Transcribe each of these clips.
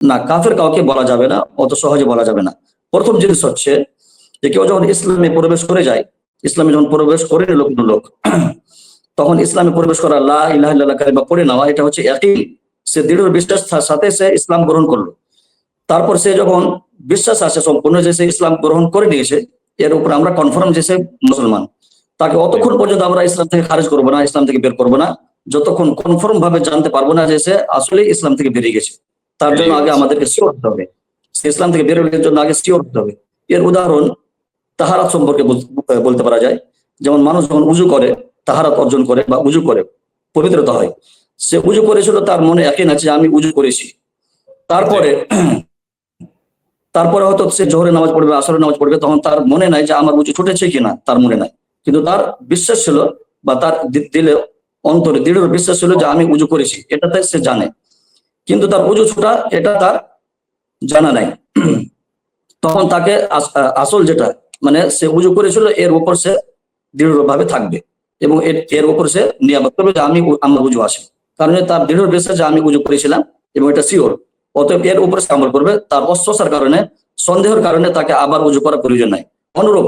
না, কাফের কাউকে বলা যাবে না, অত সহজে বলা যাবে না। প্রথম জিনিস হচ্ছে যে কেউ যখন ইসলামে প্রবেশ করে যায়, ইসলামে যখন প্রবেশ করে নিল কোনো লোক, তখন ইসলামে প্রবেশ করা লা ইলাহা কালিমা নেওয়া, এটা হচ্ছে একই। সে দৃঢ় বিশ্বাস সাথে সে ইসলাম গ্রহণ করল। তারপর সে যখন বিশ্বাস আসে সম্পূর্ণ যে সে ইসলাম গ্রহণ করে নিয়েছে, এর উপর আমরা কনফার্ম যে সে মুসলমান। তাকে অতক্ষণ পর্যন্ত আমরা ইসলাম থেকে খারিজ করব না, ইসলাম থেকে বের করব না, যতক্ষণ কনফার্ম ভাবে জানতে পারব না যে সে আসলে ইসলাম থেকে বেরিয়ে গেছে। তার জন্য আগে আমাদেরকে শিওর হতে হবে। ইসলাম থেকে বেরোনোর জন্য আগে শিওর হতে হবে। এর উদাহরণ তাহারাত সম্পর্কে বলতে পারা যায়। যেমন মানুষ যখন উজু করে, তাহারাত অর্জন করে বা উজু করে, পবিত্রতা হয়। সে উজু করেছিল, তার মনে একই আছে যে আমি উজু করেছি। তারপরে তারপরে হয়তো সে জোহরের নামাজ পড়বে, আসরের নামাজ পড়বে, তখন তার মনে নাই যে আমার উঁচু ছুটেছে কিনা, তার মনে নাই। কিন্তু তার বিশ্বাস ছিল বা তার দিলে অন্তরে দৃঢ় বিশ্বাস ছিল যে আমি উজু করেছি। এটাতে সে জানে। কিন্তু তার উজু ছোটা এটা তার জানা নাই। তখন তাকে আসল যেটা মানে সে উজু করেছিল এর উপর সে দৃঢ়ভাবে থাকবে এবং এর- এর উপর সে নিয়ামত করবে যে আমি আমার উজু আসে। কারণ তার দৃঢ় বিশ্বাস যে আমি উজু করেছিলাম এবং এটা শিওর অতএব এর উপর সে আমল করবে তার অস্বসার কারণে সন্দেহের কারণে তাকে আবার উজু করার প্রয়োজন নাই। অনুরূপ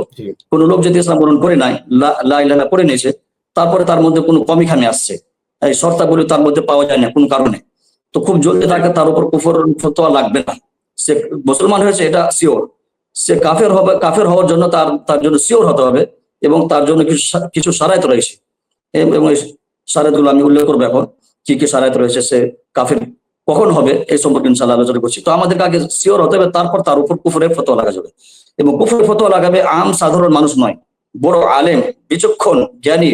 কোন লোক যদি ইসলাম গ্রহণ করে নাই লা- লা ইলাহা করে নিয়েছে তারপরে তার মধ্যে কোনো কমি খামি আসছে। এই শর্তাবলী তার মধ্যে পাওয়া যায় না কোনো কারণে। তো খুব জলদি তাকে তার উপর কুফর ফতোয়া লাগবে না। সে মুসলমান হয়েছে, এটা শিওর সে কাফের হবে, কাফের হওয়ার জন্য তার তার জন্য শিওর হতে হবে এবং তার জন্য কিছু কিছু সারায়ত রয়েছে। এবং এই সারায়তগুলো আমি উল্লেখ করব এখন, কি কি সারায়ত রয়েছে, সে কাফের কখন হবে, এই সম্পর্কে ইনশাল্লাহ আলোচনা করছি। তো আমাদের আগে শিওর হতে হবে, তারপর তার উপর কুফরের ফতোয়া লাগা যাবে। এবং কুফরের ফতোয়া লাগাবে আম সাধারণ মানুষ নয়, বড় আলেম, বিচক্ষণ, জ্ঞানী,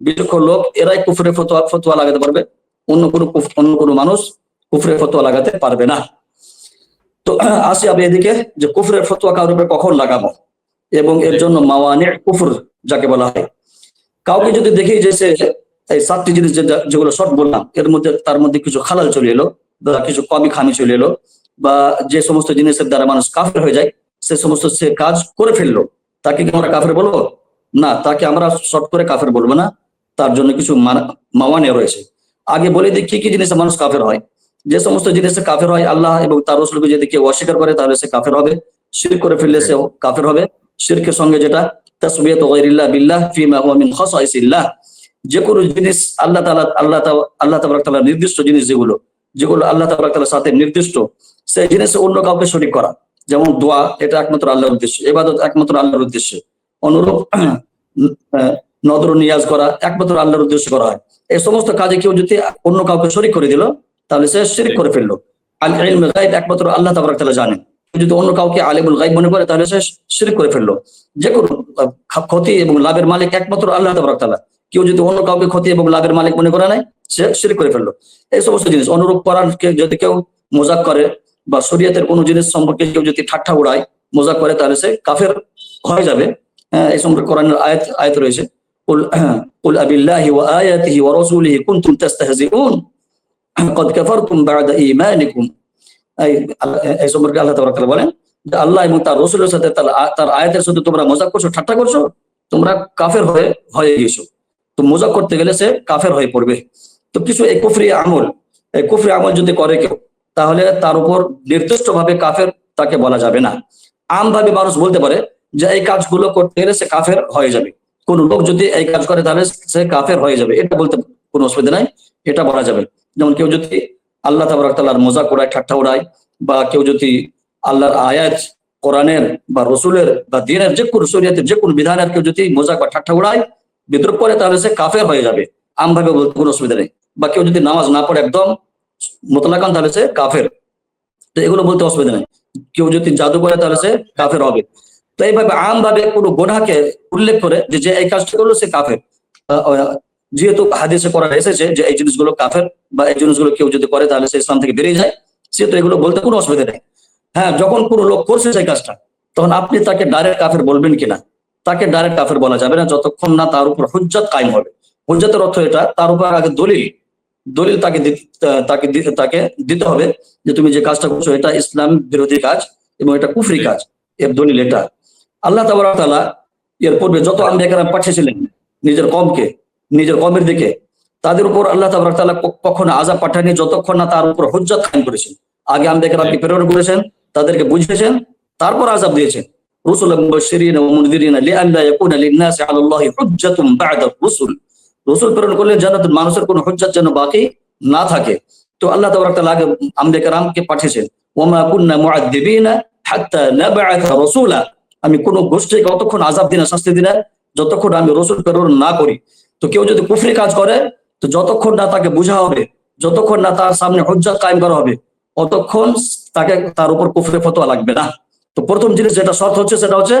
বিচক্ষণ লোক, এরাই কুফরের ফতোয়া ফতোয়া লাগাতে পারবে। অন্য কোনো অন্য কোনো মানুষ কুফরের ফতোয়া লাগাতে পারবে না। তো আসি আমি এদিকে যে কুফরের ফতোয়া কারোর উপরে কখন লাগাবো? এবং এর জন্য মাওয়ানে কুফর যাকে বলা হয়। কাউকে যদি দেখি যে সে এই সাতটি জিনিস যেগুলো শর্ট বললাম এর মধ্যে তার মধ্যে কিছু খালাল চলে এলো বা কিছু কমি খামি চলে এলো বা যে সমস্ত জিনিসের দ্বারা মানুষ কাফের হয়ে যায় সে সমস্ত সে কাজ করে ফেলল তাকে কি আমরা কাফের বলব? না তাকে আমরা শর্ট করে কাফের বলব না। তার জন্য কিছু মানা- মাওয়ানে রয়েছে। আগে বলে দিই, কি কি জিনিসে মানুষ কাফের হয়? যে সমস্ত জিনিসে কাফের হয়, আল্লাহ এবং তার রসুলকে যদি কেউ অস্বীকার করে, তাহলে সে কাফের হবে। শির করে ফেললে সে কাফের হবে। শিরকের সঙ্গে যেটা তাসবিয়াত গায়রিল্লাহ বিল্লাহ ফিমা হুয়া মিন খাসাইসিল্লাহ। যে কোনো জিনিস আল্লাহ তাআলা, আল্লাহ আল্লাহ তাবারক নির্দিষ্ট জিনিস যেগুলো যেগুলো আল্লাহ তাবারক সাথে নির্দিষ্ট, সেই জিনিসে অন্য কাউকে শরীক করা। যেমন দোয়া, এটা একমাত্র আল্লাহর উদ্দেশ্য। ইবাদত একমাত্র আল্লাহর উদ্দেশ্য। অনুরূপ নদর নিয়াজ করা একমাত্র আল্লাহর উদ্দেশ্য করা হয়। এই সমস্ত কাজে কেউ যদি অন্য কাউকে শরিক করে দিল তাহলে সে শিরক করে ফেলল। আল গায়ব একমাত্র আল্লাহ তাবারক তাআলা জানেন যদি অন্য কাউকে আলিমুল গায়ব মনে করে তাহলে সে শিরক করে ফেলল। যে কোনো ক্ষতি এবং লাভের মালিক একমাত্র আল্লাহ তাবারক তাআলা। কেউ যদি অন্য কাউকে ক্ষতি এবং লাভের মালিক মনে করে নাই সে শিরক করে ফেলল। এই সমস্ত জিনিস অনুরূপ কোরআনকে যদি কেউ মজাক করে বা শরীয়তের কোনো জিনিস সম্পর্কে কেউ যদি ঠাট্টা উড়ায় মজাক করে তাহলে সে কাফের হয়ে যাবে। হ্যাঁ, এই সম্পর্কে কোরআনের আয়াত আয়াত রয়েছে। قل قل أبي الله وآياته ورسوله كنتم تستهزئون قد كفرتم بعد إيمانكم এই এই সম্পর্কে আল্লাহ তাবারক তাআলা বলেন যে আল্লাহ এবং তার রসুলের সাথে তার আ- তার আয়াতের সাথে তোমরা মজাক করছো ঠাট্টা করছো তোমরা কাফের হয়ে হয়ে গিয়েছো তো মজাক করতে গেলে সে কাফের হয়ে পড়বে তো কিছু এই কুফরি আমল এই কুফরি আমল যদি করে কেউ তাহলে তার উপর নির্দিষ্ট ভাবে কাফের তাকে বলা যাবে না আমভাবে মানুষ বলতে পারে যে এই কাজগুলো করতে গেলে সে কাফের হয়ে যাবে কোন লোক যদি এই কাজ করে তাহলে সে কাফের হয়ে যাবে। এটা বলতে কোনো অসুবিধা নাই, এটা বলা যাবে। যেমন কেউ যদি আল্লাহ তাবারক তাআলার মজাক উড়ায়, ঠাট্টা উড়ায়, বা কেউ যদি আল্লাহর আয়াত, কোরআনের বা রসুলের বা দিনের যে কোনো শরীয়তের যে কোনো বিধানের কেউ যদি মজাক বা ঠাট্টা উড়ায়, বিদ্রুপ করে, তাহলে সে কাফের হয়ে যাবে। আমভাবে বলতে কোনো অসুবিধা নেই। বা কেউ যদি নামাজ না পড়ে একদম মোতলাকান, তাহলে সে কাফের। তো এগুলো বলতে অসুবিধা নেই। কেউ যদি জাদু করে, তাহলে সে কাফের হবে। তো এইভাবে আমভাবে কোনো গোনাকে উল্লেখ করে যে যে এই কাজটা করল সে কাফের। যেহেতু হাদিসে করা এসেছে যে এই জিনিসগুলো কাফের বা এই জিনিসগুলো কেউ যদি করে তাহলে সে ইসলাম থেকে বেরিয়ে যায়। সেহেতু এগুলো বলতে কোনো অসুবিধা নেই। হ্যাঁ যখন কোনো লোক করছে সেই কাজটা, তখন আপনি তাকে ডাইরেক্ট কাফের বলবেন কিনা? তাকে ডাইরেক্ট কাফের বলা যাবে না, যতক্ষণ না তার উপর হুজ্জত কায়েম হবে। হুজ্জতের অর্থ এটা, তার উপর আগে দলিল দলিল তাকে তাকে তাকে দিতে হবে যে তুমি যে কাজটা করছ এটা ইসলাম বিরোধী কাজ এবং এটা কুফরি কাজ। এর দলিল এটা। আল্লাহ তাআলা এর পূর্বে যত আম্বিয়া পাঠিয়েছিলেন নিজের কমকে, নিজের কমের দিকে, তাদের উপর আল্লাহ ক- কখনো আজাব পাঠায়নি, যতক্ষণ না তার উপর হুজ্জত কায়েম করেছেন। আগে আমাদেরকে আপনি প্রেরণ করেছেন, তাদেরকে বুঝিয়েছেন, তারপর আজাব দিয়েছেন। রসুল রুসুল। প্রেরণ করলেন যেন মানুষের কোনো হুজ্জাত যেন বাকি না থাকে। তো আল্লাহ তাবারক তাআলা আগে পাঠিয়েছেন আমি কোনো গোষ্ঠীকে অতক্ষণ আজাব দিনা শাস্তি দিনা যতক্ষণ আমি রসুল প্রেরণ না করি, তো কেউ যদি কুফরি কাজ করে, তো যতক্ষণ না তাকে বোঝা হবে, যতক্ষণ না তার সামনে হজ্জাত কায়েম করা হবে, অতক্ষণ তাকে তার উপর কুফরে ফতোয়া লাগবে না। তো প্রথম জিনিস যেটা শর্ত হচ্ছে, সেটা হচ্ছে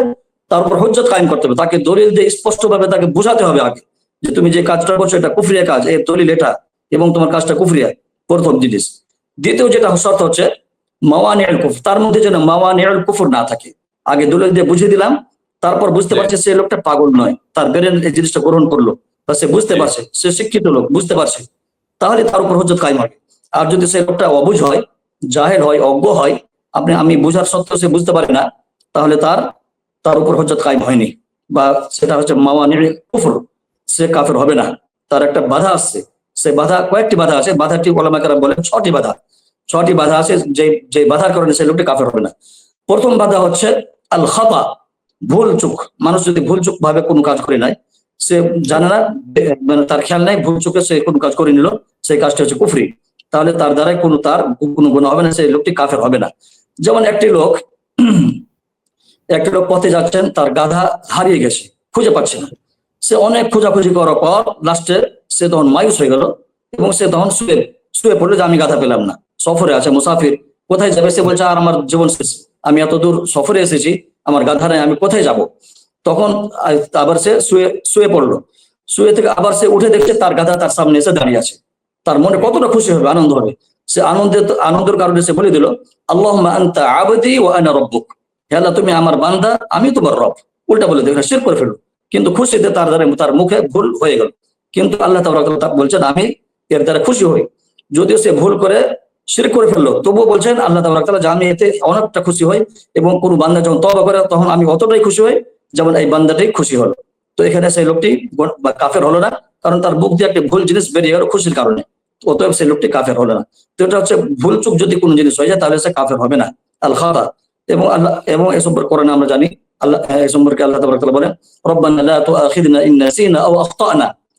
তার উপর হজ্জত কায়েম করতে হবে। তাকে দলিল দিয়ে স্পষ্টভাবে তাকে বোঝাতে হবে আগে যে তুমি যে কাজটা করছ, এটা কুফরিয়া কাজ এই দলিল এটা এবং তোমার কাজটা কুফরিয়া, প্রথম জিনিস। দ্বিতীয় যেটা শর্ত হচ্ছে, মাওয়ানিয়াল কুফর, তার মধ্যে যেন মাওয়ানিয়াল কুফর না থাকে। আগে দলিল দিয়ে বুঝিয়ে দিলাম তারপর বুঝতে পারছে সে লোকটা পাগল নয় তার ব্রেন এই জিনিসটা গ্রহণ করল। বা সে বুঝতে পারছে সে শিক্ষিত লোক বুঝতে পারছে। তাহলে তার উপর হজ্জত কায়েম হবে। আর যদি সে লোকটা অবুঝ হয় জাহের হয় অজ্ঞ হয় আপনি আমি বুঝার সত্ত্বেও সে বুঝতে পারে না তাহলে তার তার উপর হজ্জত কায়েম হয়নি। বা সেটা হচ্ছে মাওয়ানির কুফর সে কাফের হবে না। তার একটা বাধা আসছে। সে বাধা কয়েকটি বাধা আছে। বাধাটি ওলামাকারা বলেন ছটি বাধা। ছটি বাধা আছে যে যে বাধার কারণে সেই লোকটি কাফের হবে না। প্রথম বাধা হচ্ছে আল খাতা ভুল চুক মানুষ যদি ভুল চুক ভাবে কোনো কাজ করে নাই সে জানে না মানে তার খেয়াল নাই, ভুল চুকে সে কোনো কাজ করে নিল, সেই কাজটা হচ্ছে কুফরি। তাহলে তার দ্বারাই কোনো তার কোনো গুণ হবে না, সেই লোকটি কাফের হবে না। যেমন একটি লোক একটি লোক পথে যাচ্ছেন, তার গাধা হারিয়ে গেছে, খুঁজে পাচ্ছে না। সে অনেক খোঁজাখুঁজি করার পর লাস্টে সে তখন মায়ুস হয়ে গেল, এবং সে তখন শুয়ে শুয়ে পড়ল যে আমি গাধা পেলাম না, সফরে আছে, মুসাফির, কোথায় যাবে? সে বলছে, আর আমার জীবন শেষ। আমি এত দূর সফরে এসেছি, আমার গাধা নেই আমি কোথায় যাব? তখন আবার সে শুয়ে শুয়ে পড়ল। শুয়ে থেকে আবার সে উঠে দেখছে তার গাধা তার সামনে এসে দাঁড়িয়ে আছে। তার মনে কতটা খুশি হবে, আনন্দ হবে। সে আনন্দের আনন্দের কারণে সে বলে দিল আল্লাহ আনতা আবদি ও আনা রব্বুক। হে আল্লাহ, তুমি আমার বান্দা, আমি তোমার রব। উল্টা বলে দেখো শির করে ফেলল কিন্তু খুশিতে তার দ্বারা, তার মুখে ভুল হয়ে গেল। কিন্তু আল্লাহ তাআলা বলছেন, আমি এর দ্বারা খুশি হই। যদিও সে ভুল করে শির করে ফেলল। তবুও বলছেন, আল্লাহ তাআলা যে আমি এতে অনেকটা খুশি হই এবং কোন বান্দা যখন তবা করে তখন আমি অতটাই খুশি হই যেমন এই বান্দাটাই খুশি হলো। তো এখানে সেই লোকটি কাফের হলো না, কারণ তার মুখ দিয়ে একটি ভুল জিনিস বেরিয়ে গেল খুশির কারণে। অতএব সেই লোকটি কাফের হলো না। তো এটা হচ্ছে ভুল চুক যদি কোনো জিনিস হয়ে যায় তাহলে সে কাফের হবে না। আল খাতা। এবং আল্লাহ এবং এ সম্পর্কে কোরআনে আমরা জানি, আল্লাহ এ সম্পর্কে আল্লাহ তাআলা বলেন, রব্বানা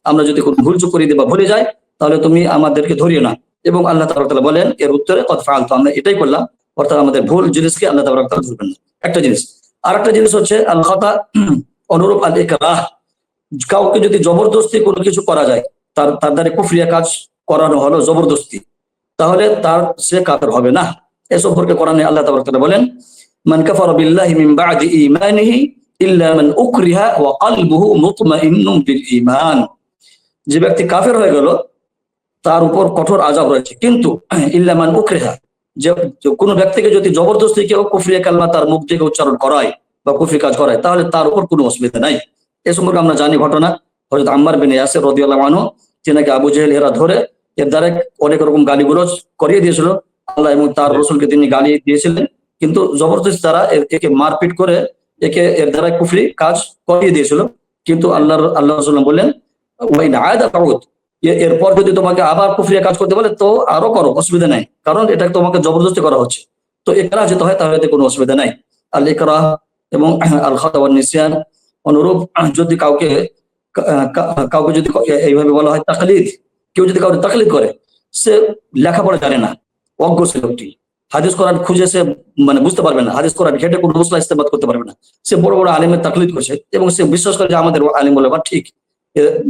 আমরা যদি কোনো ভুল চুক করে দিই বা ভুলে যাই, তাহলে তুমি আমাদেরকে ধরিও না। এবং আল্লাহ তাআলা বলেন, এর উত্তরে, কদ ফাআলতু আমরা এটাই করলাম। অর্থাৎ আমাদের ভুল জিনিসকে আল্লাহ তাআলা ধরবেন না। একটা জিনিস। আরেকটা জিনিস হচ্ছে আল খাতা অনুরূপ আল ইকরাহ কাউকে যদি জবরদস্তি কোনো কিছু করা যায়, তার তার দ্বারা কুফরিয়া কাজ করানো হলো জবরদস্তি, তাহলে তার, সে কাফের হবে না। এ সম্পর্কে কোরআনে আল্লাহ তাবারক তাআলা বলেন, মান কাফারা বিল্লাহি মিন বা'দি ঈমানিহি ইল্লা মান উকরিহা ওয়া বিল যে ব্যক্তি কাফের হয়ে গেল তার উপর কঠোর আযাব রয়েছে। কিন্তু ইল্লা মান উকরিহা যে কোনো ব্যক্তিকে যদি জবরদস্তি কেউ কুফরিয়া কালমা তার মুখ থেকে উচ্চারণ করায় বা কুফরি কাজ করায় তাহলে তার উপর কোনো অসুবিধা নাই। এ সম্পর্কে আমরা জানি ঘটনা। হযরত আম্মার বিন ইয়াসির রাদিয়াল্লাহু আনহু তিনাকে আবু জেহেল এরা ধরে এর দ্বারা অনেক রকম গালিগুলোজ করিয়ে দিয়েছিল। আল্লাহ এবং তার রসুলকে তিনি গালি দিয়েছিলেন। কিন্তু জবরদস্তি তারা একে মারপিট করে একে এর দ্বারা কুফরি কাজ করিয়ে দিয়েছিল। কিন্তু আল্লাহ আল্লাহ রসুল বললেন ওয়াইন আয়াদা তাউদ এ- এরপর যদি তোমাকে আবার কুফরিয়া কাজ করতে বলে, তো আরও করো, অসুবিধা নাই। কারণ এটা তোমাকে জবরদস্তি করা হচ্ছে। তো একরা যেতে হয় তাহলে কোনো অসুবিধা নাই। আল ইকরাহ এবং আল খাতা নিসিয়ান, অনুরূপ যদি কাউকে কাউকে যদি এইভাবে বলা হয় তাকলিদ, কেউ যদি কাউকে তাকলিদ করে, সে লেখাপড়া জানে না, অজ্ঞ সে লোকটি। হাদিস কোরআন খুঁজে সে মানে বুঝতে পারবে না। হাদিস কোরআন ঘেটে কোনো মশলা ইস্তেমাত করতে পারবে না। সে বড় বড় আলিমের তাকলিদ করছে এবং সে বিশ্বাস করে যে আমাদের আলিম বলে বা ঠিক।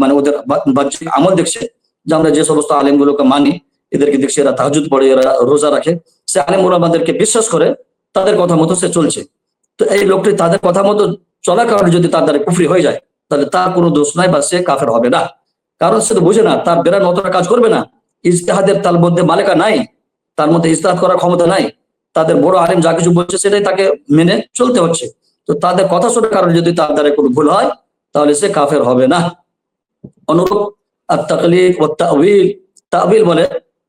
মানে ওদের বাহ্যিক আমল দেখছে যে আমরা যে সমস্ত আলিমগুলোকে মানি, এদেরকে দেখছি এরা তাহাজুদ পড়ে, এরা রোজা রাখে। সে আলিম আমাদেরকে বিশ্বাস করে তাদের কথা মতো সে চলছে। তো এই লোকটি তাদের কথা মতো চলার কারণে যদি তার দ্বারা কুফরি হয়ে যায়, তাহলে তার কোনো দোষ নাই বা সে কাফের হবে না। কারণ সে তো বুঝে না, তার বেড়ান অতটা কাজ করবে না। ইজতেহাদের তার মধ্যে মালিকা নাই, তার মধ্যে ইজতেহাদ করার ক্ষমতা নাই। তাদের বড় আলেম যা কিছু বলছে সেটাই তাকে মেনে চলতে হচ্ছে। তো তাদের কথা শোনার কারণে যদি তার দ্বারা কোনো ভুল হয়, তাহলে সে কাফের হবে না। অনুরূপ আর তাকলিদ ও তাবিল তাবিল বলে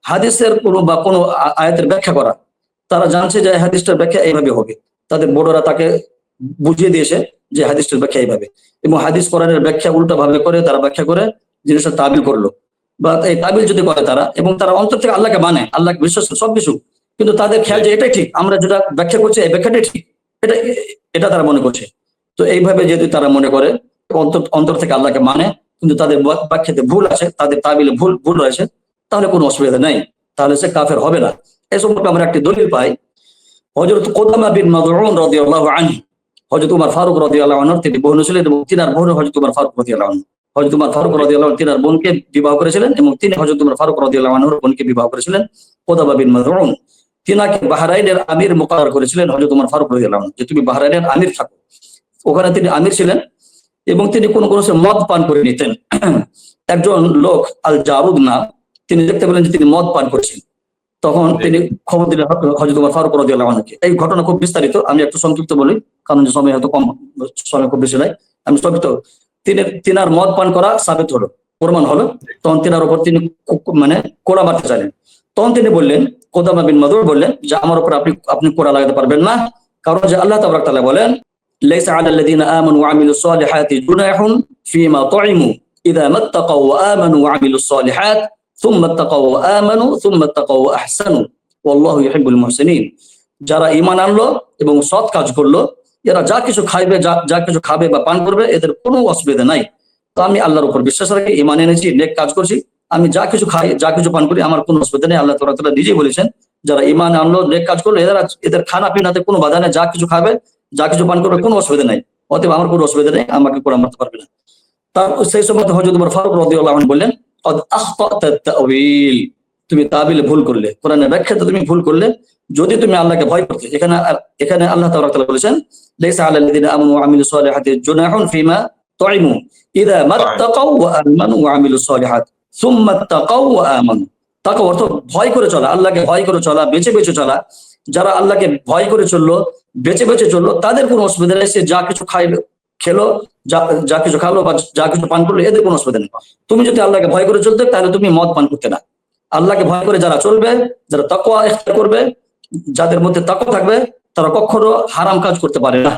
হাদিসের কোনো বা কোনো আয়াতের ব্যাখ্যা করা। তারা জানছে যে হাদিসটার ব্যাখ্যা এইভাবে হবে। তাদের বড়রা তাকে বুঝিয়ে দিয়েছে যে হাদিসটার ব্যাখ্যা এইভাবে। এবং হাদিস কোরআনের ব্যাখ্যা উল্টা ভাবে করে তারা ব্যাখ্যা করে জিনিসটা তাবিল করল। বা এই তাবিল যদি করে তারা এবং তারা অন্তর থেকে আল্লাহকে মানে আল্লাহকে বিশ্বাস সবকিছু। কিন্তু তাদের খেয়াল যে এটাই ঠিক, আমরা যেটা ব্যাখ্যা করছি এই ব্যাখ্যাটাই ঠিক। এটা এটা তারা মনে করছে। তো এইভাবে যদি তারা মনে করে, অন্তর অন্তর থেকে আল্লাহকে মানে কিন্তু তাদের ব্যাখ্যাতে ভুল আছে, তাদের তাবিলে ভুল ভুল রয়েছে, তাহলে কোনো অসুবিধা নেই। তাহলে সে কাফের হবে না। এই সম্পর্কে আমরা একটি দলিল পাই। হজরত কোদামা বিন মাদউন রাদিয়াল্লাহু আনহু, হযরত উমর ফারুক রাদিয়াল্লাহু আনহু তিনি বোন ছিলেন এবং তিনার বোন হযরত উমর ফারুক রাদিয়াল্লাহু আনহু। হযরত উমর ফারুক রাদিয়াল্লাহু তিনার বোনকে বিবাহ করেছিলেন এবং তিনি হযরত উমর ফারুক রাদিয়াল্লাহু আনহুর বোনকে বিবাহ করেছিলেন। কোদামা বিন মাদউন, তিনাকে বাহরাইনের আমির মুকারর করেছিলেন হযরত উমর ফারুক রাদিয়াল্লাহু আনহু। যে তুমি বাহরাইনের আমির থাকো। ওখানে তিনি আমির ছিলেন। এবং তিনি কোন কোন মদ পান করে নিতেন। একজন লোক আল জারুদ না তিনি দেখতে পেলেন যে তিনি মদ পান করছেন। তখন তিনি খবর দিলেন হজরত উমর ফারুক রাদিয়াল্লাহু আনহুকে। এই ঘটনা খুব বিস্তারিত আমি একটু সংক্ষিপ্ত বলি কারণ যে সময় হয়তো কম সময় খুব বেশি নাই। আমি সংক্ষিপ্ত। তিনি তিনার মদ পান করা সাবিত হলো প্রমাণ হলো। তখন তিনার উপর তিনি মানে কোড়া মারতে চাইলেন। তখন তিনি বললেন কোদামা বিন মাদুর বললেন যে আমার উপর আপনি আপনি কোড়া লাগাতে পারবেন না। কারণ যে আল্লাহ তাবারাক তাআলা বলেন ليس على الذين آمنوا وعملوا الصالحات جناح فيما طعموا إذا ما اتقوا وآمنوا وعملوا الصالحات ثم اتقوا وآمنوا ثم اتقوا وأحسنوا والله يحب المحسنين যারা ঈমান আনলো এবং সৎ কাজ করলো এরা যা কিছু খাইবে যা যা কিছু খাবে বা পান করবে এদের কোনো অসুবিধা নাই তো আমি আল্লাহর উপর বিশ্বাস রাখি ঈমান এনেছি নেক কাজ করছি আমি যা কিছু খাই যা কিছু পান করি আমার কোনো অসুবিধা নেই আল্লাহ তাআলা তাআলা নিজেই বলেছেন যারা ঈমান আনলো নেক কাজ করলো এরা এদের খানা পিনাতে কোনো বাধা নেই যা কিছু খাবে যা কিছু পান করবে, কোনো অসুবিধা নাই। অতএব আমার কোনো অসুবিধা নেই, আমাকে কোরআন মারতে পারবে না। তার সেই সময় হজরত উমর ফারুক রাদিয়াল্লাহু বললেন তুমি তাবিল ভুল করলে। কোরআনের ব্যাখ্যাতে তুমি ভুল করলে। যদি তুমি আল্লাহকে ভয় করতে, এখানে এখানে আল্লাহ তাআলা তাআলা বলেছেন, লাইসা আলাল লাযিনা আমানু ওয়া আমিলুস সালিহাতি জুনাহুন ফিমা তুইমু ইযা মাত্তাকাউ ওয়া আমানু ওয়া আমিলুস সালিহাত। সুম্মা তাকাউ ওয়া আমানু। তাকে অর্থ ভয় করে চলা, আল্লাহকে ভয় করে চলা বেঁচে বেঁচে চলা। যারা আল্লাহকে ভয় করে চলল বেঁচে বেঁচে চলল, তাদের কোনো অসুবিধা নেই, সে যা কিছু খাইলো, খেলো, যা কিছু খালো বা যা কিছু পান করল, এদের কোনো অসুবিধা নেই। তুমি যদি আল্লাহকে ভয় করে চলতে, তাহলে তুমি মদ পান করতে না। আল্লাহকে ভয় করে যারা চলবে, যারা ইখতিয়ার করবে, যাদের মধ্যে তাকওয়া থাকবে, তারা কখনো হারাম কাজ করতে পারে না।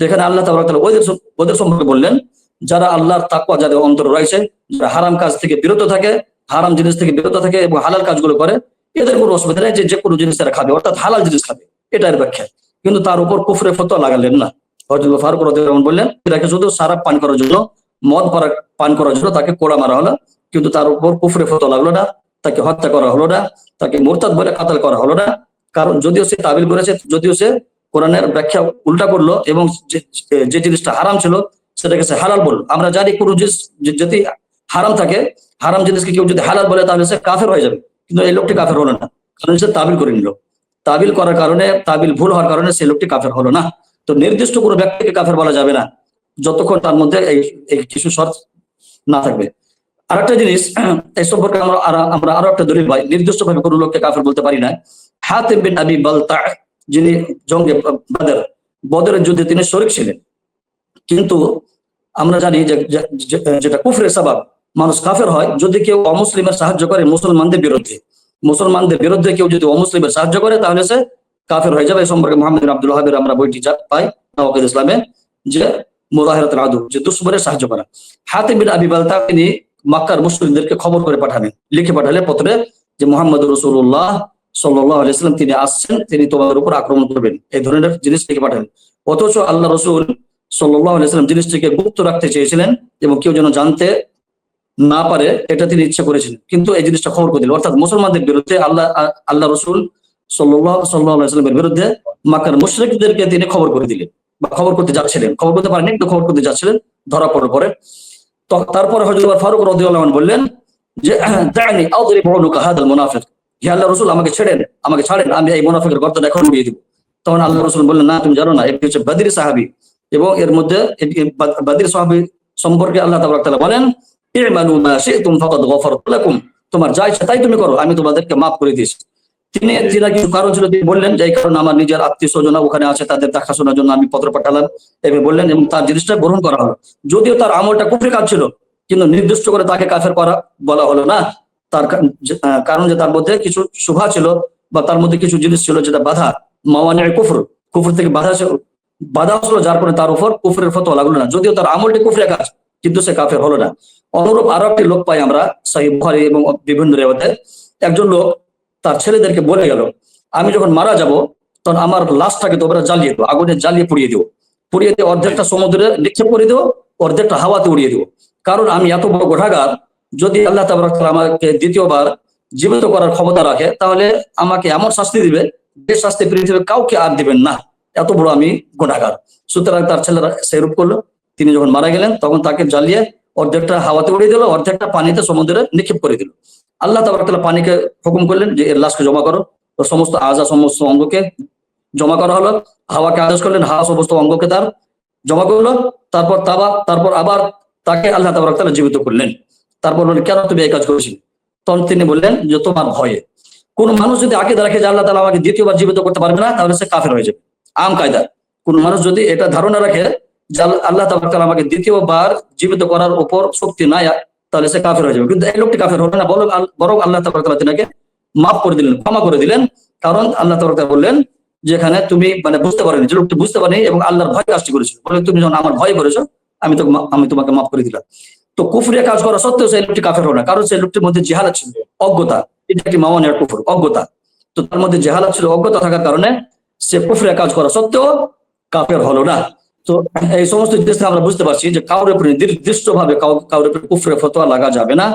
যেখানে আল্লাহ তাআলা ওদের ওদের সম্পর্কে বললেন, যারা আল্লাহর তাকওয়া যাদের অন্তর রয়েছে, যারা হারাম কাজ থেকে বিরত থাকে, হারাম জিনিস থেকে বিরত থাকে এবং হালাল কাজগুলো করে, এদের কোনো অসুবিধা নেই যে কোনো জিনিস তারা খাবে, অর্থাৎ হালাল জিনিস খাবে এটার ব্যাখ্যা। কিন্তু তার উপর কুফরে ফতোয়া লাগালেন না। হযরত ফারুক আনহু বললেন তাকে শুধু সারাপ পান করার জন্য, মদ পারা- পান করার জন্য তাকে কোড়া মারা হলো। কিন্তু তার উপর কুফরে ফতোয়া লাগল না, তাকে হত্যা করা হলো না, তাকে মোরতাদ বলে কাতাল করা হলো না। কারণ যদিও সে তাবিল করেছে, যদিও সে কোরআনের ব্যাখ্যা উল্টা করল এবং যে- যে জিনিসটা হারাম ছিল, সেটাকে সে হালাল বলল। আমরা জানি কোনো জিনিস যদি হারাম থাকে, হারাম জিনিসকে কেউ যদি হালাল বলে, তাহলে সে কাফের হয়ে যাবে। কিন্তু এই লোকটি কাফের হলো না, কারণ সে তাবিল করে নিল। তাবিল করার কারণে, তাবিল ভুল হওয়ার কারণে সেই লোকটি কাফের হলো না। তো নির্দিষ্ট কোনো ব্যক্তিকে কাফের বলা যাবে না, যতক্ষণ তার মধ্যে এই কিছু শর্ত না থাকবে। আর একটা জিনিস, এই সম্পর্কে আমরা আমরা আরও একটা দলিল পাই। নির্দিষ্ট ভাবে কোনো লোককে কাফের বলতে পারি না। হাতিম বিন আবি বালতা, যিনি জঙ্গে বাদের, বদরের যুদ্ধে তিনি শরিক ছিলেন। কিন্তু আমরা জানি যে যেটা কুফরের স্বভাব মানুষ কাফের হয় যদি কেউ অমুসলিমের সাহায্য করে মুসলমানদের বিরুদ্ধে। মুসলমানদের বিরুদ্ধে কেউ যদি অমুসলিমের সাহায্য করে, তাহলে সে কাফের হয়ে যাবে। এই সম্পর্কে মোহাম্মদ আব্দুল ওয়াহাবের আমরা বইটি পাই নওয়াকিদ ইসলামে যে মুজাহিরাত আদু, যে দুশ্মনের সাহায্য করা। হাতে বিন আবি বালতা, তিনি মক্কার মুসলিমদেরকে খবর করে পাঠালেন লিখে পাঠালে পত্রে যে মোহাম্মদ রসুল্লাহ সাল্লাহ আলাইসাল্লাম তিনি আসছেন, তিনি তোমাদের উপর আক্রমণ করবেন। এই ধরনের জিনিস লিখে পাঠালেন। অথচ আল্লাহ রসুল সাল্লাহ আলাইসাল্লাম জিনিসটিকে গুপ্ত রাখতে চেয়েছিলেন এবং কেউ যেন জানতে না পারে, এটা তিনি ইচ্ছা করেছিলেন। কিন্তু এই জিনিসটা খবর করে দিল। অর্থাৎ মুসলমানদের বিরুদ্ধে আল্লাহ আল্লাহ রসুল সাল্লাহ সাল্লাহ আলাইস্লামের বিরুদ্ধে মাক্কার মুশরিকদেরকে তিনি খবর করে দিলেন বা খবর করতে যাচ্ছিলেন। খবর করতে পারেনি কিন্তু খবর করতে যাচ্ছিলেন, ধরা পড়ার পরে। তারপরে হজরত ফারুক রাদিয়াল্লাহু আনহু বললেন যে মুনাফিক। হে আল্লাহ রসুল, আমাকে ছেড়েন, আমাকে ছাড়েন, আমি এই মুনাফিকের গর্দন এখন দিয়ে দিব। তখন আল্লাহ রসুল বললেন, না, তুমি জানো না এটি হচ্ছে বাদির সাহাবী এবং এর মধ্যে বাদির সাহাবী সম্পর্কে আল্লাহ তাবারাক তাআলা বলেন ইমালু মা শি'তুম ফাকাদ গফারতু লাকুম। তোমার যা ইচ্ছা তাই তুমি করো আমি তোমাদেরকে মাফ করে দিয়েছি। তিনি তিনি কিছু কারণ ছিল তিনি বললেন যে কারণে আমার নিজের আত্মীয় স্বজন ওখানে আছে তাদের দেখাশোনার জন্য আমি পত্র পাঠালাম। এভাবে বললেন এবং তার জিনিসটা গ্রহণ করা হলো। যদিও তার আমলটা কুফরি কাজ ছিল কিন্তু নির্দিষ্ট করে তাকে কাফের করা বলা হলো না। তার কারণ যে তার মধ্যে কিছু শুভা ছিল বা তার মধ্যে কিছু জিনিস ছিল যেটা বাধা মাওয়ানের কুফর। কুফর থেকে বাধা ছিল বাধা ছিল যার ফলে তার উপর কুফরের ফতোয়া লাগল না। যদিও তার আমলটি কুফরে কাজ কিন্তু সে কাফের হলো না। অনুরূপ আরও একটি লোক পাই আমরা সাহি বুখারী এবং বিভিন্ন রেওয়াতে একজন লোক তার ছেলেদেরকে বলে গেল, আমি যখন মারা যাব, তখন আমার লাশটাকে তোমরা জ্বালিয়ে দেবো আগুনে জ্বালিয়ে পুড়িয়ে দেবো পুড়িয়ে দিয়ে অর্ধেকটা সমুদ্রে নিক্ষেপ করে দেবো অর্ধেকটা হাওয়াতে উড়িয়ে দেবো কারণ আমি এত বড় গোঠাগার যদি আল্লাহ তাবারক আমাকে দ্বিতীয়বার জীবিত করার ক্ষমতা রাখে, তাহলে আমাকে এমন শাস্তি দিবে, যে শাস্তি পৃথিবীতে কাউকে আর দিবেন না। এত বড় আমি গুণাগার সুতরাং তার ছেলেরা সেইরূপ করল। তিনি যখন মারা গেলেন, তখন তাকে জ্বালিয়ে অর্ধেকটা হাওয়াতে উড়িয়ে দিল, অর্ধেকটা পানিতে সমুদ্রে নিক্ষেপ করে দিল। আল্লাহ তাবারক তাআলা পানিকে হুকুম করলেন যে, এর লাশকে জমা করো। সমস্ত আজা, সমস্ত অঙ্গকে জমা করা হলো। হাওয়াকে আদেশ করলেন, হাওয়া সমস্ত অঙ্গকে তার জমা করল। তারপর তাবা, তারপর আবার তাকে আল্লাহ তাবারক তাআলা জীবিত করলেন। তারপর বললেন, কেন তুমি এই কাজ করেছিলে? তখন তিনি বললেন যে, তোমার ভয়ে। কোন মানুষ যদি আকিদা রাখে যে, আল্লাহ তাআলা আমাকে দ্বিতীয়বার জীবিত করতে পারবে না, তাহলে সে কাফের হয়ে যাবে। আম কায়দা। কোন মানুষ যদি এটা ধারণা রাখে আল্লাহ- আল্লাহ আমাকে দ্বিতীয়বার জীবিত করার উপর শক্তি নাই তাহলে সে কাফের হয়ে যাবে। কিন্তু এই লোকটি কাফের হবে না, বরং বরং আল্লাহ তাবারক তিনাকে মাফ করে দিলেন, ক্ষমা করে দিলেন। কারণ আল্লাহ তাবারক বললেন যেখানে তুমি মানে বুঝতে পারেনি, যে লোকটি বুঝতে পারেনি এবং আল্লাহর ভয় কাজটি করেছিল। বলে, তুমি যখন আমার ভয় করেছ, আমি তো আমি তোমাকে মাফ করে দিলাম। তো কুফরিয়া কাজ করা সত্ত্বেও সেই লোকটি কাফের হলো না, কারণ সেই লোকটির মধ্যে জেহালা ছিল, অজ্ঞতা। এটা একটি মাওয়ানের কুফর, অজ্ঞতা। তো তার মধ্যে জেহালা ছিল, অজ্ঞতা থাকার কারণে সে কুফরিয়া কাজ করা সত্ত্বেও কাফের হলো না। তো এই সমস্ত জিনিস আমরা বুঝতে পারছি যে কাউর উপরে নির্দিষ্ট ভাবে কাউর উপরে কুফরে ফতোয়া লাগা যাবে না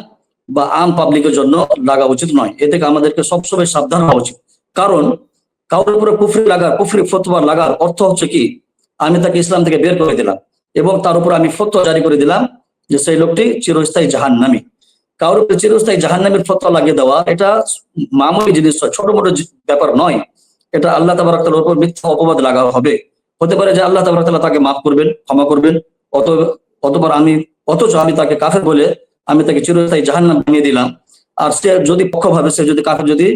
বা আম পাবলিকের জন্য লাগা উচিত নয়। এ থেকে আমাদেরকে সবসময় সাবধান হওয়া উচিত। কারণ কাউর উপরে কুফরি লাগার কুফরি ফতোয়া লাগার অর্থ হচ্ছে কি? আমি তাকে ইসলাম থেকে বের করে দিলাম এবং তার উপর আমি ফতোয়া জারি করে দিলাম যে সেই লোকটি চিরস্থায়ী জাহান নামি কারোর উপরে চিরস্থায়ী জাহান নামের ফতোয়া লাগিয়ে দেওয়া, এটা মামুলি জিনিস ছোট মোটো ব্যাপার নয়। এটা আল্লাহ তাআলার উপর মিথ্যা অপবাদ লাগা হবে। হতে পারে যে আল্লাহ তাআলা তাকে মাফ করবেন, ক্ষমা করবেন, অত অতবার আমি, অথচ আমি তাকে কাফের বলে আমি তাকে চিরস্থায়ী জাহান্নাম বানিয়ে দিলাম। আর সে যদি পক্ষভাবে, সে যদি কাফের যদি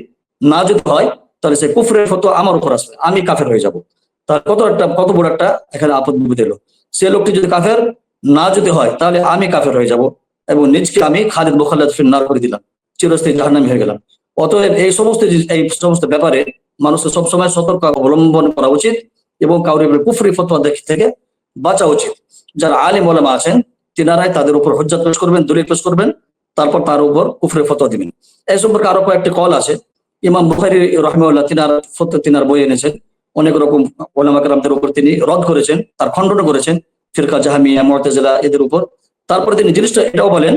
না যদি হয়, তাহলে সে কুফরের ফতোয়া আমার উপর আসবে, আমি কাফের হয়ে যাব। তার কত একটা, কত বড় একটা এখানে আপদ এলো। সে লোকটি যদি কাফের না যদি হয়, তাহলে আমি কাফের হয়ে যাব এবং নিজকে আমি খালিদ মোখাল্লাদ ফিন্নার করে দিলাম, চিরস্থায়ী জাহান্নামী হয়ে গেলাম। অতএব এই সমস্ত এই সমস্ত ব্যাপারে মানুষের সবসময় সতর্ক অবলম্বন করা উচিত। এবং কাউরে কুফরি ফতোয়া দেখ থেকে বাঁচা উচিত। যারা আলিম ওলামা আছেন, তিনারাই তাদের উপর হজ্জাত পেশ করবেন, দলিল পেশ করবেন, তারপর তার উপর কুফরে ফতোয়া দিবেন। এই সম্পর্কে আরও কয়েকটি কল আছে। ইমাম বুখারি রহমাউল্লাহ তিনার ফতোয়া তিনার বই এনেছেন। অনেক রকম ওলামা কেরামদের উপর তিনি রদ করেছেন, তার খণ্ডন করেছেন, ফিরকা জাহামিয়া মুআতাজিলা এদের উপর। তারপরে তিনি জিনিসটা এটাও বলেন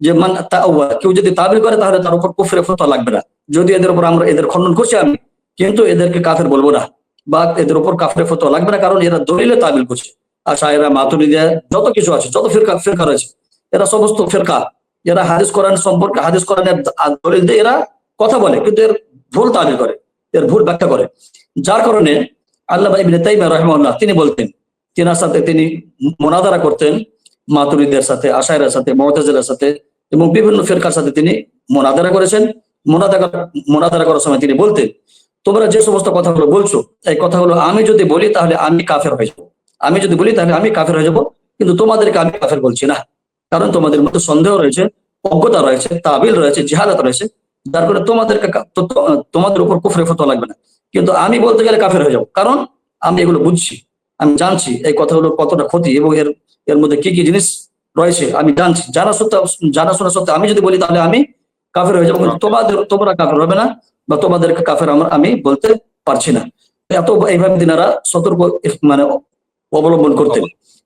যে, মান কেউ যদি তাবিল করে তাহলে তার উপর কুফরে ফতোয়া লাগবে না। যদি এদের উপর আমরা এদের খণ্ডন করছি আমি, কিন্তু এদেরকে কাফের বলব না। বা এদের উপর কাফের ফতোয়া লাগবে না, কারণ এরা দলিলে তাবিল করছে। আচ্ছা এরা মাতুরিদিয়া যত কিছু আছে, যত ফিরকা ফিরকা রয়েছে, এরা সমস্ত ফিরকা। এরা হাদিস কোরআন সম্পর্কে, হাদিস কোরআনের দলিল দিয়ে এরা কথা বলে, কিন্তু এর ভুল তাবিল করে, এর ভুল ব্যাখ্যা করে। যার কারণে আল্লাহ ইবনে তাইমিয়া রাহিমাহুল্লাহ তিনি বলতেন, তিনার সাথে তিনি মোনাদারা করতেন মাতুরিদের সাথে, আশায়রার সাথে মুতাজিলার সাথে এবং বিভিন্ন ফেরকার সাথে তিনি মোনাদারা করেছেন। মোনাদারা মোনাদারা করার সময় তিনি বলতেন তোমরা যে সমস্ত কথাগুলো বলছো, এই কথাগুলো আমি যদি বলি, তাহলে আমি কাফের হয়ে যাব। আমি যদি বলি, তাহলে আমি কাফের হয়ে যাব। কিন্তু তোমাদেরকে আমি কাফের বলছি না। কারণ তোমাদের মধ্যে সন্দেহ রয়েছে, অজ্ঞতা রয়েছে, তাবিল রয়েছে জিহালাত রয়েছে। যার কারণে তোমাদেরকে তোমাদের উপর কুফরে ফতোয়া লাগবে না। কিন্তু আমি বলতে গেলে কাফের হয়ে যাব। কারণ আমি এগুলো বুঝছি, আমি জানছি এই কথাগুলো কতটা ক্ষতি এবং এর এর মধ্যে কি কি জিনিস রয়েছে, আমি জানছি। জানা সত্ত্বেও জানা শোনা সত্ত্বেও আমি যদি বলি, তাহলে আমি কাফের হয়ে যাব। তোমাদের তোমরা কাফের হবে না। বা তোমাদেরকে কাফের আমার, আমি বলতে পারছি না। এত এইভাবে তিনারা সতর্ক মানে অবলম্বন করতেন।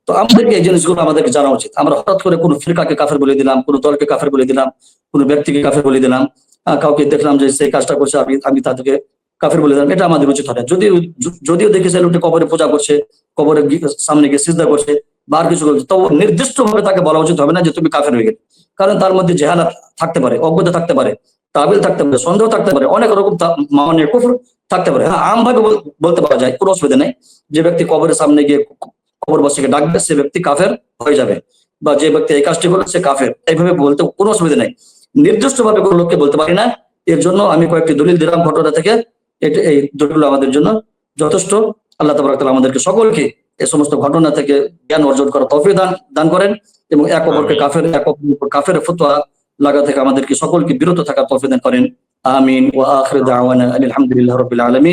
তো আমাদেরকে এই জিনিসগুলো আমাদেরকে জানা উচিত। আমরা হঠাৎ করে কোনো ফিরকাকে কাফের বলে দিলাম, কোনো দলকে কাফের বলে দিলাম, কোনো ব্যক্তিকে কাফের বলে দিলাম কাউকে দেখলাম যে সেই কাজটা করছে, আমি আমি তাদেরকে কাফের বলে দিলাম, এটা আমাদের উচিত না। যদিও যদিও দেখি সে লোকটি কবরে পূজা করছে, কবরে সামনে গিয়ে সিজদা করছে, বা আর কিছু করছে, তো নির্দিষ্ট ভাবে তাকে বলা উচিত হবে না যে তুমি কাফের হয়ে গেলে। কারণ তার মধ্যে জেহালা থাকতে পারে, অজ্ঞতা থাকতে পারে। তাবিল থাকতে পারে, সন্দেহ থাকতে পারে, অনেক রকম তা- মানের কুফর থাকতে পারে। হ্যাঁ আম ভাবে বলতে পারা যায়, কোনো অসুবিধা নেই। যে ব্যক্তি কবরের সামনে গিয়ে কবরবাসীকে ডাকবে, সে ব্যক্তি কাফের হয়ে যাবে। বা যে ব্যক্তি এই কাজটি করবে, সে কাফের। এইভাবে বলতে কোনো অসুবিধা নেই। নির্দিষ্ট ভাবে কোনো লোককে বলতে পারি না। এর জন্য আমি কয়েকটি দলিল দিলাম ঘটনা থেকে। এই দলিল আমাদের জন্য যথেষ্ট। আল্লাহ তাআলা আমাদেরকে সকলকে এই সমস্ত ঘটনা থেকে জ্ঞান অর্জন করা তফি দান দান করেন এবং এক অপরকে কাফের এক অপর কাফের ফতোয়া লাগা থেকে আমাদেরকে সকলকে বিরত থাকার তৌফিক দান করেন। আমিন। ওয়া আখির দাওয়ানা আলহামদুলিল্লাহ রাব্বিল আলামিন।